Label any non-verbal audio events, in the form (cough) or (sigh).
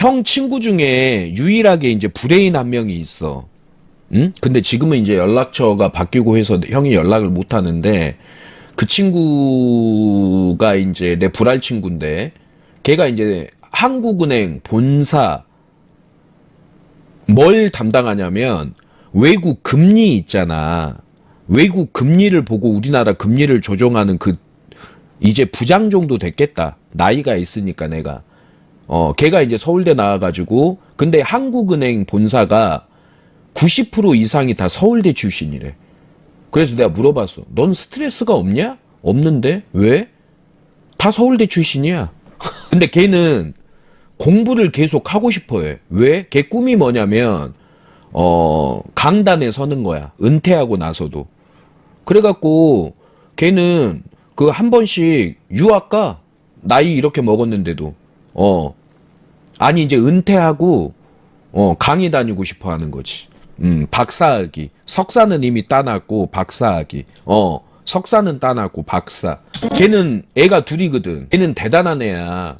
형 친구 중에 유일하게 이제 브레인 한 명이 있어. 응? 근데 지금은 이제 연락처가 바뀌고 해서 형이 연락을 못 하는데 그 친구가 이제 내 불알 친구인데 걔가 이제 한국은행 본사 뭘 담당하냐면 외국 금리 있잖아. 외국 금리를 보고 우리나라 금리를 조정하는 그 이제 부장 정도 됐겠다. 나이가 있으니까 내가. 어, 걔가 이제 서울대 나와가지고 근데 한국은행 본사가 90% 이상이 다 서울대 출신이래. 그래서 내가 물어봤어. 넌 스트레스가 없냐? 없는데 왜? 다 서울대 출신이야. (laughs) 근데 걔는 공부를 계속 하고 싶어 해. 왜? 걔 꿈이 뭐냐면 어 강단에 서는 거야. 은퇴하고 나서도. 그래갖고 걔는 그 한 번씩 유학 가 나이 이렇게 먹었는데도 어 아니 이제 은퇴하고 어 강의 다니고 싶어 하는 거지. 음 박사학위 석사는 이미 따놨고 박사학위 어 석사는 따놨고 박사. 걔는 애가 둘이거든. 걔는 대단한 애야